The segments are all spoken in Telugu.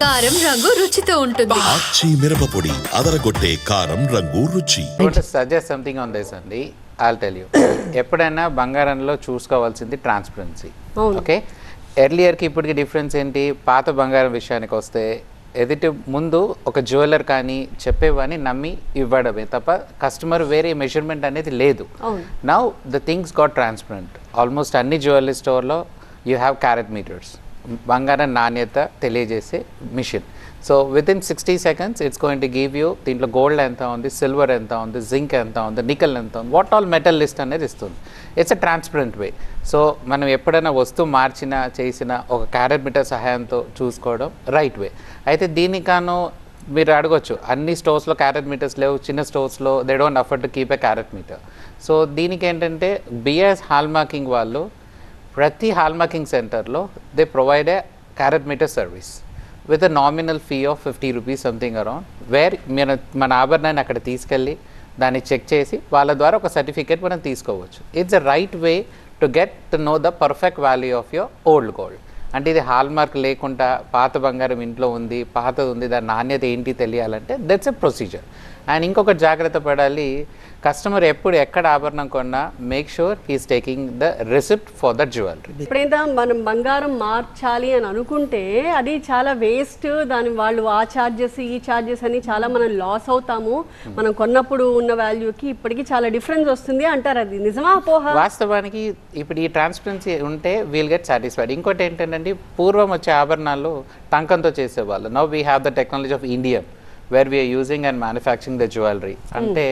కారం రంగు రుచితో ఉంటుంది. ఆచి మిరపపొడి అదరగొట్టే కారం రంగు రుచి. సజెస్ట్ సంథింగ్ ఆన్ దిస్ అండి ఆల్ టెల్ యూ ఎప్పుడైనా బంగారంలో చూసుకోవాల్సింది ట్రాన్స్పరెన్సీ ఓకే ఎర్లియర్కి ఇప్పటికి డిఫరెన్స్ ఏంటి? పాత బంగారం విషయానికి వస్తే ఎదుటి ముందు ఒక జ్యువెలర్ కానీ చెప్పేవాని నమ్మి ఇవ్వడమే తప్ప కస్టమర్ వేరే మెజర్మెంట్ అనేది లేదు. Now the things got transparent almost అన్ని జ్యువెలరీ స్టోర్లో యూ హ్యావ్ క్యారెట్ మీటర్స్ బంగారం నాణ్యత తెలియజేసే machine. So within sixty seconds it's going to give you దీంట్లో గోల్డ్ ఎంత ఉంది సిల్వర్ ఎంత ఉంది జింక్ ఎంత ఉంది నికల్ ఎంత ఉంది వాట్ ఆల్ మెటల్ లిస్ట్ అనేది ఇస్తుంది. It's a transparent way so మనం ఎప్పుడైనా వస్తువు మార్చినా చేసిన ఒక క్యారెట్ మీటర్ సహాయంతో చూసుకోవడం రైట్ వే అయితే దీనికాను మీరు అడగొచ్చు అన్ని స్టోర్స్లో క్యారెట్ మీటర్స్ లేవు చిన్న స్టోర్స్లో they don't afford to keep a carat meter so దీనికి ఏంటంటే బిఎస్ హాల్ మార్కింగ్ వాళ్ళు ప్రతి హాల్మార్కింగ్ సెంటర్లో they provide a carat meter service with a nominal fee of fifty rupees something around where మీరు మన ఆభరణాన్ని అక్కడ తీసుకెళ్ళి దాన్ని చెక్ చేసి వాళ్ళ ద్వారా ఒక సర్టిఫికేట్ మనం తీసుకోవచ్చు. It's a right way to get to know the perfect value of your old gold అంటే ఇది హాల్ మార్క్ లేకుండా పాత బంగారం ఇంట్లో ఉంది పాతది ఉంది దాని నాణ్యత ఏంటి తెలియాలంటే దట్స్ ఎ ప్రొసీజర్ అండ్ ఇంకొకటి జాగ్రత్త పడాలి కస్టమర్ ఎప్పుడు ఎక్కడ ఆభరణం కొన్నా make sure he's taking the receipt for the jewellery ఎప్పుడైనా మనం బంగారం మార్చాలి అని అనుకుంటే అది చాలా వేస్ట్ దాని వాళ్ళు ఆ ఛార్జెస్ ఈ ఛార్జెస్ అని చాలా మనం లాస్ అవుతాము. మనం కొన్నప్పుడు ఉన్న వాల్యూకి ఇప్పటికి చాలా డిఫరెన్స్ వస్తుంది అంటారు. అది నిజమా అపోహ? వాస్తవానికి ఇప్పుడు ఈ ట్రాన్స్పరెన్సీ ఉంటే వీల్ గెట్ సాటిస్ఫైడ్ ఇంకోటి ఏంటంటే పూర్వం వచ్చే ఆభరణాలు టంకంతో చేసేవాళ్ళు. Now we have the technology of India where we are using and manufacturing the jewellery అంటే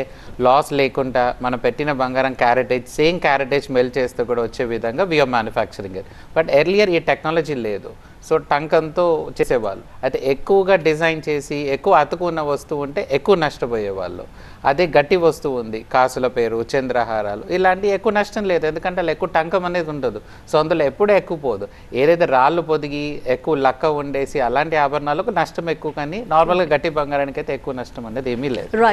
లాస్ లేకుండా మనం పెట్టిన బంగారం క్యారెటేజ్ సేమ్ క్యారెటేజ్ మెల్ చేస్తే కూడా వచ్చే విధంగా we are manufacturing it but earlier ఈ టెక్నాలజీ లేదు. సో టంకంతో చేసేవాళ్ళు. అయితే ఎక్కువగా డిజైన్ చేసి ఎక్కువ అతుకున్న వస్తువు ఉంటే ఎక్కువ నష్టపోయేవాళ్ళు అదే గట్టి వస్తువు ఉంది కాసుల పేరు చంద్రహారాలు ఇలాంటి ఎక్కువ నష్టం లేదు. ఎందుకంటే అలా ఎక్కువ టంకం అనేది ఉండదు. సో అందులో ఎప్పుడూ ఎక్కువ పోదు. ఏదైతే రాళ్ళు పొదిగి ఎక్కువ లక్క ఉండేసి అలాంటి ఆభరణాలకు నష్టం ఎక్కువ కానీ నార్మల్గా గట్టి బంగారానికి అయితే ఎక్కువ నష్టం అనేది ఏమీ లేదు.